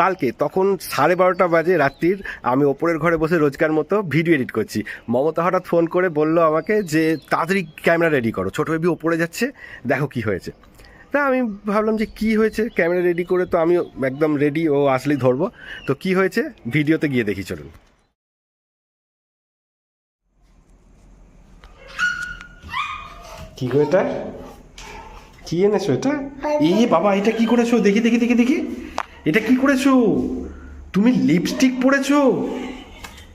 কালকে তখন সাড়ে বারোটা বাজে রাত্রির আমি ওপরের ঘরে বসে রোজকার মতো ভিডিও এডিট করছি। মমতা হঠাৎ ফোন করে বলল আমাকে যে তাড়াতাড়ি ক্যামেরা রেডি করো ছোটো বেবি ওপরে যাচ্ছে দেখো কি হয়েছে। তা আমি ভাবলাম যে কি হয়েছে? ক্যামেরা রেডি করে তো আমি একদম রেডি ও আসলেই ধরবো। তো কি হয়েছে? ভিডিওতে গিয়ে দেখি চলুন। কি গো এটা? কি এনেছো এটা? এই বাবা এটা কি করেছ? দেখি দেখি দেখি দেখি। এটা কি করেছ? তুমি লিপস্টিক পরেছো?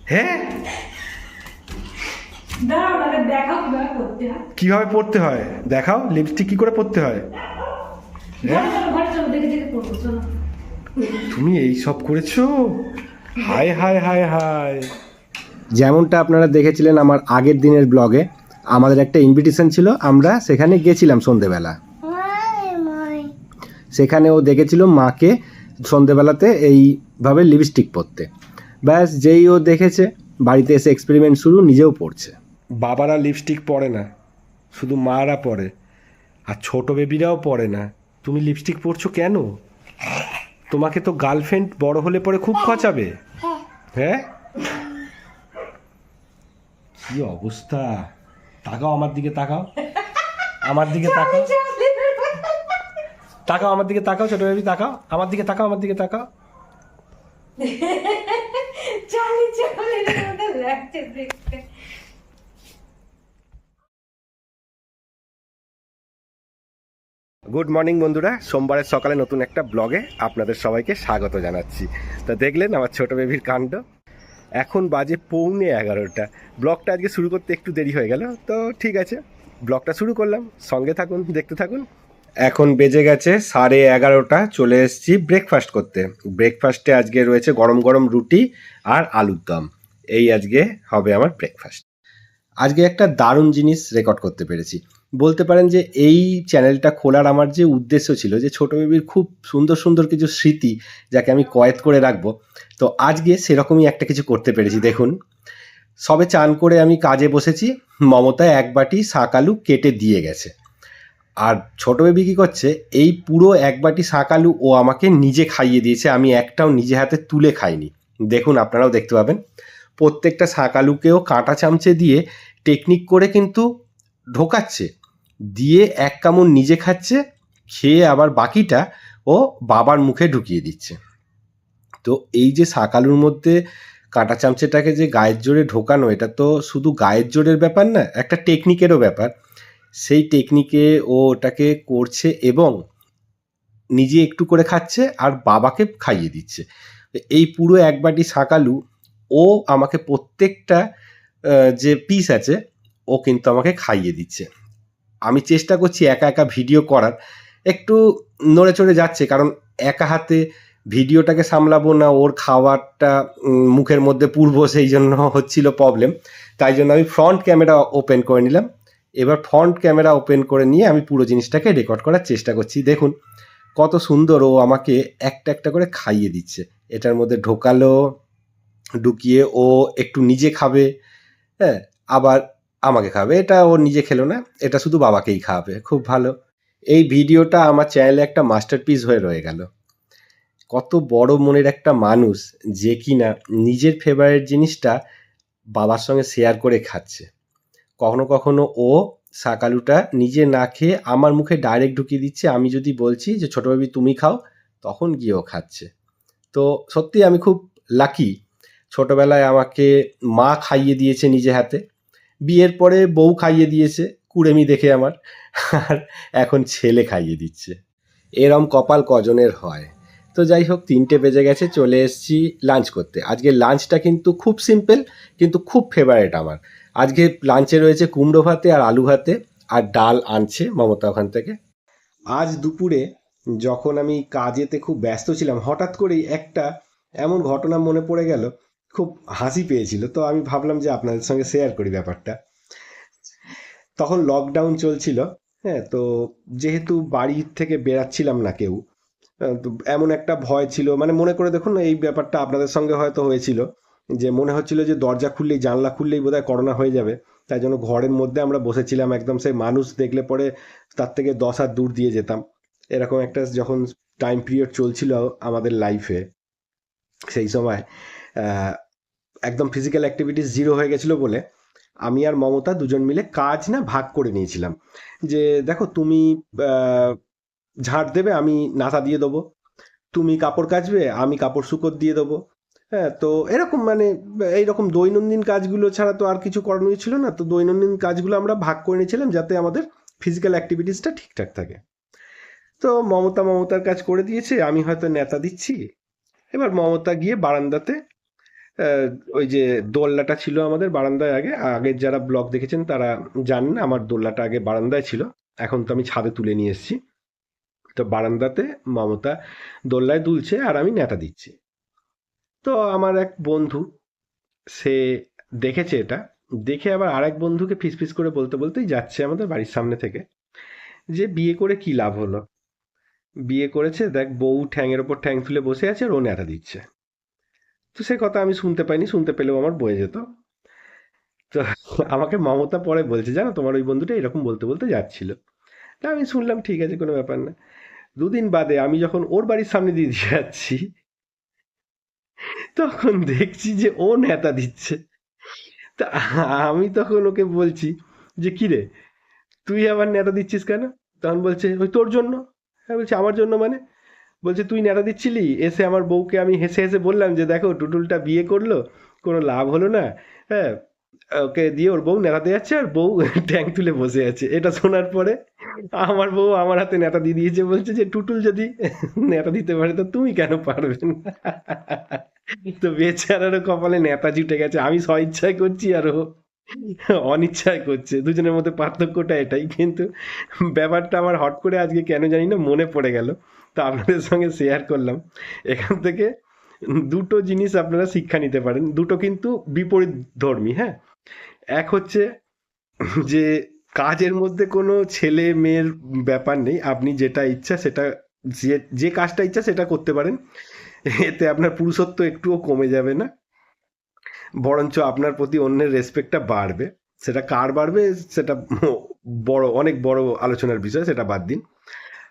হ্যাঁ? কীভাবে হয়। পড়তে হয়? দেখাও লিপস্টিক কি করে পড়তে হয়? হ্যাঁ তুমি এই সব করেছ? হায় হায় হায় হায়। যেমনটা আপনারা দেখেছিলেন আমার আগের দিনের ব্লগে আমাদের একটা ইনভিটেশন ছিল আমরা সেখানে গেছিলাম সন্ধেবেলা। সেখানে ও দেখেছিল মাকে সন্ধেবেলাতে এইভাবে লিপস্টিক পরতে। ব্যাস, যেই ও দেখেছে, বাড়িতে এসে এক্সপেরিমেন্ট শুরু, নিজেও পড়ছে বাবারা লিপস্টিক পরে না, শুধু মারা পরে, আর ছোট বেবিরাও পরে না। তুমি লিপস্টিক পরছো কেন? তোমাকে তো গার্লফ্রেন্ড বড় হলে পরে খুব খচাবে। হ্যাঁ? কি অবস্থা? তাকাও আমার দিকে, তাকাও। আমার দিকে তাকাও। তাকাও আমার দিকে তাকাও ছোট বেবি তাকাও। আমার দিকে তাকাও আমার দিকে তাকাও। চালি চালি লাগছে দেখতে। গুড মর্নিং বন্ধুরা। সোমবারের সকালে নতুন একটা ব্লগে আপনাদের সবাইকে স্বাগত জানাচ্ছি। তো দেখলেন আমার ছোট বেবির কাণ্ড। এখন বাজে পৌনে এগারোটা। ব্লগটা আজকে শুরু করতে একটু দেরি হয়ে গেল। তো ঠিক আছে ব্লগটা শুরু করলাম। সঙ্গে থাকুন দেখতে থাকুন। এখন বেজে গেছে সাড়ে এগারোটা, চলে এসেছি ব্রেকফাস্ট করতে। ব্রেকফাস্টে আজকে রয়েছে গরম গরম রুটি আর আলুর দম। এই আজকে হবে আমার ব্রেকফাস্ট আজকে একটা দারুণ জিনিস রেকর্ড করতে পেরেছি। বলতে পারেন যে এই চ্যানেলটা খোলার আমার যে উদ্দেশ্য ছিল, যে ছোট বেবির খুব সুন্দর সুন্দর কিছু স্মৃতি যাকে আমি কয়েদ করে রাখব, তো আজকে সেরকমই একটা কিছু করতে পেরেছি। দেখুন, সবে চান করে আমি কাজে বসেছি মমতা এক বাটি শাক আলু কেটে দিয়ে গেছে। আর ছোট বেবি কী করছে? এই পুরো এক বাটি শাক আলু ও আমাকে নিজে খাইয়ে দিয়েছে। আমি একটাও নিজে হাতে তুলে খাইনি। দেখুন, আপনারাও দেখতে পাবেন। প্রত্যেকটা শাক আলুকেও কাঁটা চামচে দিয়ে টেকনিক করে কিন্তু ঢোকাচ্ছে। দিয়ে এক কামড় নিজে খাচ্ছে, খেয়ে আবার বাকিটা ও বাবার মুখে ঢুকিয়ে দিচ্ছে। তো এই যে শাক আলুর মধ্যে কাঁটা চামচেটাকে যে গায়ের জোরে ঢোকানো, এটা তো শুধু গায়ের জোরের ব্যাপার না, একটা টেকনিকেরও ব্যাপার। সেই টেকনিকে ও ওটাকে করছে এবং নিজে একটু করে খাচ্ছে আর বাবাকে খাইয়ে দিচ্ছে। এই পুরো এক বাটি শাক আলু, ও আমাকে প্রত্যেকটা যে পিস আছে, ও কিন্তু আমাকে খাইয়ে দিচ্ছে। আমি চেষ্টা করছি একা একা ভিডিও করার। একটু নড়ে চড়ে যাচ্ছে কারণ একা হাতে ভিডিওটাকে সামলাবো না, ওর খাবারটা মুখের মধ্যে পূর্ব সেই জন্য হচ্ছিল প্রবলেম তাই জন্য আমি ফ্রন্ট ক্যামেরা ওপেন করে নিলাম। এবার ফ্রন্ট ক্যামেরা ওপেন করে নিয়ে আমি পুরো জিনিসটাকে রেকর্ড করার চেষ্টা করছি। দেখুন, কত সুন্দর ও আমাকে একটা একটা করে খাইয়ে দিচ্ছে। এটার মধ্যে ঢোকালো, ঢুকিয়ে ও একটু নিজে খাবে হ্যাঁ আবার আমাকে খাবে। এটা ও নিজে খেলো না, এটা শুধু বাবাকেই খাওয়াবে, খুব ভালো। এই ভিডিওটা আমার চ্যানেলে একটা মাস্টারপিস হয়ে রয়ে গেল। কত বড় মনের একটা মানুষ যে কিনা নিজের ফেভারিট জিনিসটা বাবার সঙ্গে শেয়ার করে খাচ্ছে। কখনো কখনো ও শাকালুটা নিজে না খেয়ে আমার মুখে ডাইরেক্ট ঢুকিয়ে দিচ্ছে। আমি যদি বলছি যে, ছোটো বেবি তুমি খাও, তখন গিয়ে ও খাচ্ছে। তো সত্যি আমি খুব লাকি ছোটোবেলায় আমাকে মা খাইয়ে দিয়েছে নিজে হাতে। বিয়ের পরে বউ খাইয়ে দিয়েছে, কুড়েমি দেখে আমার। আর এখন ছেলে খাইয়ে দিচ্ছে। এরম কপাল কজনের হয়? তো যাই হোক, তিনটে বেজে গেছে, চলে এসেছি লাঞ্চ করতে। আজকে লাঞ্চটা কিন্তু খুব সিম্পল কিন্তু খুব ফেভারেট আমার। আজকে লাঞ্চে রয়েছে কুমড়ো ভাতে আর আলু ভাতে, আর ডাল আনছে মমতা ওখান থেকে। আজ দুপুরে যখন আমি কাজেতে খুব ব্যস্ত ছিলাম, হঠাৎ করেই একটা এমন ঘটনা মনে পড়ে গেল, খুব হাসি পেয়েছিল। তো আমি ভাবলাম যে আপনাদের সঙ্গে শেয়ার করি ব্যাপারটা। তখন লকডাউন চলছিল হ্যাঁ তো যেহেতু বাড়ির থেকে বেরাচ্ছিলাম না কেউ এমন একটা ভয় ছিল। মানে মনে করে দেখুন এই ব্যাপারটা আপনাদের সঙ্গে হয়তো হয়েছিল যে মনে হচ্ছিল যে দরজা খুললেই, জানলা খুললেই বোধহয় করোনা হয়ে যাবে। তাই জন্য ঘরের মধ্যে আমরা বসেছিলাম, একদম সেই মানুষ দেখলে পরে তার থেকে দশ হাত দূর দিয়ে যেতাম। এরকম একটা যখন টাইম পিরিয়ড চলছিল আমাদের লাইফে সেই সময় একদম ফিজিক্যাল অ্যাক্টিভিটিস জিরো হয়ে গেছিল বলে আমি আর মমতা দুজন মিলে কাজ না, ভাগ করে নিয়েছিলাম। যে দেখো তুমি ঝাড় দেবে, আমি নাতা দিয়ে দেবো। তুমি কাপড় কাচবে, আমি কাপড় শুকোর দিয়ে দেবো। হ্যাঁ তো এরকম মানে এইরকম দৈনন্দিন কাজগুলো ছাড়া তো আর কিছু করণীয় ছিল না। তো দৈনন্দিন কাজগুলো আমরা ভাগ করে নিয়েছিলাম যাতে আমাদের ফিজিক্যাল অ্যাক্টিভিটিসটা ঠিকঠাক থাকে। তো মমতা মমতার কাজ করে দিয়েছে, আমি হয়তো নেতা দিচ্ছি। এবার মমতা গিয়ে বারান্দাতে ওই যে দোল্লাটা ছিল আমাদের বারান্দায় আগে, আগের যারা ব্লগ দেখেছেন তারা জানেন আমার দোল্লাটা আগে বারান্দায় ছিল। এখন তো আমি ছাদে তুলে নিয়ে এসেছি। তো বারান্দাতে মমতা দোল্লায় দুলছে আর আমি নেতা দিচ্ছি। তো আমার এক বন্ধু, সে দেখেছে এটা, দেখে আবার আরেক বন্ধুকে ফিসফিস করে বলতে বলতেই যাচ্ছে আমাদের বাড়ির সামনে থেকে যে বিয়ে করে কি লাভ হলো? বিয়ে করেছে, দেখ বউ ঠ্যাংয়ের ওপর ঠ্যাং তুলে বসে আছে আর ও নেতা দিচ্ছে। তো সে কথা আমি শুনতে পাইনি, শুনতে পেলেও আমার বয়ে যেত। তো আমাকে মমতা পরে বলছে, জানো তোমার ওই বন্ধুটা এরকম বলতে বলতে যাচ্ছিল। তা আমি শুনলাম, ঠিক আছে কোনো ব্যাপার না। দুদিন বাদে আমি যখন ওর বাড়ির সামনে দিয়ে দিয়ে যাচ্ছি, তখন দেখছি যে ও নেতা দিচ্ছে। তা আমি তখন ওকে বলছি যে কিরে তুই আবার নেতা দিচ্ছিস কেন? তখন বলছে, ওই তোর জন্য। হ্যাঁ বলছে, আমার জন্য মানে? বলছে, তুই নেতা দিচ্ছিলি? এসে আমার বউকে আমি হেসে হেসে বললাম যে, দেখো, টুটুলটা বিয়ে করল, কোনো লাভ হলো না হ্যাঁ ওকে দিয়ে ওর বউ নেতাতে যাচ্ছে আর বউ ট্যাঙ্ক তুলে বসে আছে। এটা শোনার পরে আমার বউ আমার হাতে নেতা দিয়ে দিয়েছে বলছে যে টুটুল যদি নেতা দিতে পারে তো তুমি কেন পারবে না? তো বেচারারও কপালে নেতা জুটে গেছে। আমি স্বইচ্ছায় করছি আর ও অনিচ্ছায় করছে। দুজনের মধ্যে পার্থক্যটা এটাই। কিন্তু ব্যাপারটা আমার হট করে আজকে কেন জানি না মনে পড়ে গেল। তো আপনাদের সঙ্গে শেয়ার করলাম। এখান থেকে দুটো জিনিস আপনারা শিক্ষা নিতে পারেন। দুটো কিন্তু বিপরীত ধর্মী হ্যাঁ? এক হচ্ছে যে কাজের মধ্যে কোনো ছেলে মেয়ের ব্যাপার নেই, আপনি যেটা ইচ্ছা সেটা যে যে কাজটা ইচ্ছা সেটা করতে পারেন। এতে আপনার পুরুষত্ব একটুও কমে যাবে না। বরঞ্চ আপনার প্রতি অন্যের রেসপেক্টটা বাড়বে। সেটা কার বাড়বে সেটা বড়, অনেক বড় আলোচনার বিষয়, সেটা বাদ দিন।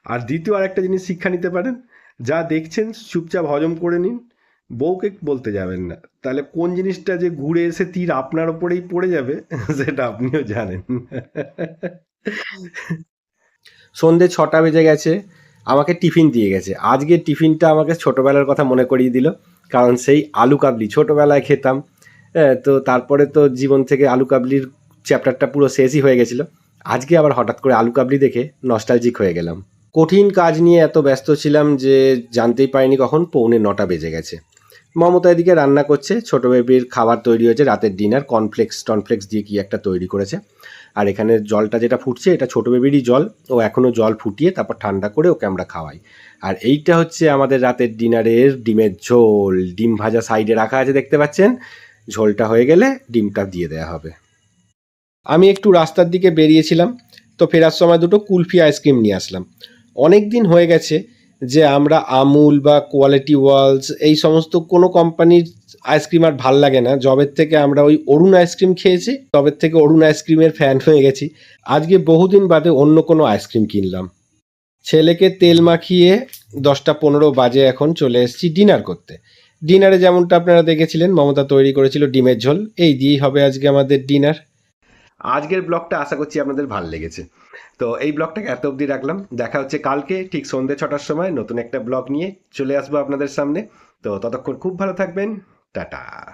আর দ্বিতীয় আরেকটা জিনিস শিক্ষা নিতে পারেন। যা দেখছেন, চুপচাপ হজম করে নিন। বউকে বলতে যাবেন না। তাহলে কোন জিনিসটা যে ঘুরে এসে তীর আপনার ওপরেই পড়ে যাবে সেটা আপনিও জানেন। সন্ধে ছটা বেজে গেছে আমাকে টিফিন দিয়ে গেছে। আজকে টিফিনটা আমাকে ছোটোবেলার কথা মনে করিয়ে দিল কারণ সেই আলু কাবলি ছোটোবেলায় খেতাম। হ্যাঁ, তো তারপরে তো জীবন থেকে আলু কাবলির চ্যাপ্টারটা পুরো শেষই হয়ে গেছিল। আজকে আবার হঠাৎ করে আলু কাবলি দেখে নস্টালজিক হয়ে গেলাম। কঠিন কাজ নিয়ে এত ব্যস্ত ছিলাম যে জানতেই পারিনি কখন পৌনে নটা বেজে গেছে। মমতা এদিকে রান্না করছে। ছোটো বেবির খাবার তৈরি হয়েছে রাতের ডিনার কর্নফ্লেক্স টনফ্লেক্স দিয়ে কি একটা তৈরি করেছে। আর এখানে জলটা যেটা ফুটছে, এটা ছোটো বেবিরই জল। ও এখনও জল ফুটিয়ে তারপর ঠান্ডা করে ওকে আমরা খাওয়াই। আর এইটা হচ্ছে আমাদের রাতের ডিনারের ডিমের ঝোল। ডিম ভাজা সাইডে রাখা আছে, দেখতে পাচ্ছেন? ঝোলটা হয়ে গেলে ডিমটা দিয়ে দেওয়া হবে। আমি একটু রাস্তার দিকে বেরিয়েছিলাম, তো ফেরার সময় দুটো কুলফি আইসক্রিম নিয়ে আসলাম। অনেক দিন হয়ে গেছে যে আমরা আমুল বা কোয়ালিটি ওয়ালস এই সমস্ত কোনো কোম্পানির আইসক্রিম আর ভালো লাগে না। জবের থেকে আমরা ওই অরুণ আইসক্রিম খেয়েছি, তবের থেকে অরুণ আইসক্রিমের ফ্যান হয়ে গেছি। আজকে বহুদিন বাদে অন্য কোনো আইসক্রিম কিনলাম। ছেলেকে তেল মাখিয়ে দশটা পনেরো বাজে এখন চলে এসেছি ডিনার করতে। ডিনারে যেমনটা আপনারা দেখেছিলেন, মমতা তৈরি করেছিল ডিমের ঝোল। এই দিয়েই হবে আজকে আমাদের ডিনার আজকের ব্লগটা আশা করছি আপনাদের ভালো লেগেছে। তো এই ব্লগটাকে এত অবধি রাখলাম। দেখা হচ্ছে কালকে, ঠিক সন্ধ্যে ছটার সময় নতুন একটা ব্লগ নিয়ে চলে আসব আপনাদের সামনে। তো ততক্ষণ খুব ভালো থাকবেন। টাটা।